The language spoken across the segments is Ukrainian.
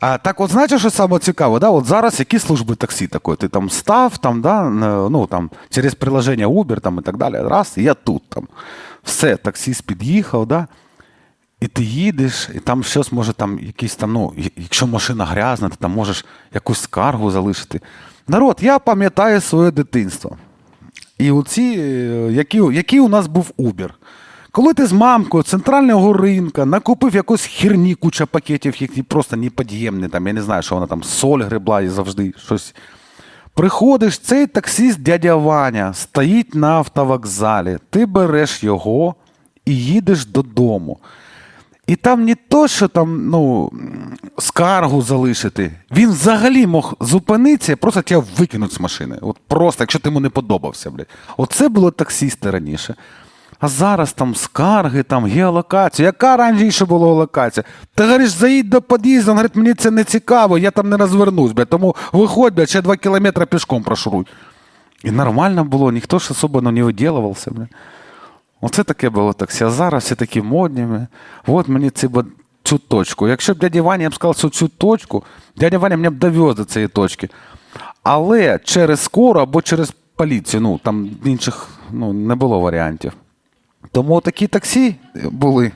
А так, от знаєте, що саме цікаво, да? От зараз які служби таксі такої? Ти там став, там, да, ну, там, через приложення Uber там, і так далі. Раз, я тут там. Все, таксіст під'їхав, да? і ти їдеш, і там щось може там якийсь там, ну, якщо машина грязна, ти там можеш якусь скаргу залишити. Народ, я пам'ятаю своє дитинство. І оці, е, які, який у нас був Uber. Коли ти з мамкою центрального ринка накупив якусь херні, куча пакетів, які просто непод'ємні, там, я не знаю, що вона там, соль гребла і завжди щось. Приходиш, цей таксист дядя Ваня стоїть на автовокзалі, ти береш його і їдеш додому. І там не то, що там, ну, скаргу залишити. Він взагалі мог зупинитися і просто тебе викинути з машини. От просто, якщо ти йому не подобався, блядь. Оце було таксісти раніше. А зараз там скарги, там геолокація. Яка раніше була локація? Ти говориш, заїдь до під'їзду, він говорить, мені це не цікаво, я там не розвернусь, блядь. Тому виходь, блядь, ще два кілометри пішком прошуруй. І нормально було, ніхто ж особо ну, не виділувався. Оце таке було таксі. А зараз всі такі модні. бля. От мені ці, бо- цю точку. Якщо б дядя Ваня я б сказав, що цю точку, дядя Ваня мене б довез до цієї точки. Але через скору або через поліцію, ну там інших ну, не було варіантів. Тому такі таксі були.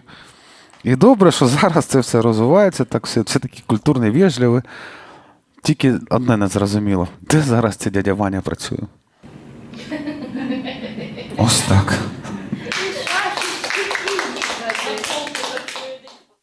І добре, що зараз це все розвивається, так все, все такі культурні, вежливі. Тільки одне не зрозуміло. Де зараз ця дядя Ваня працює? Ось так.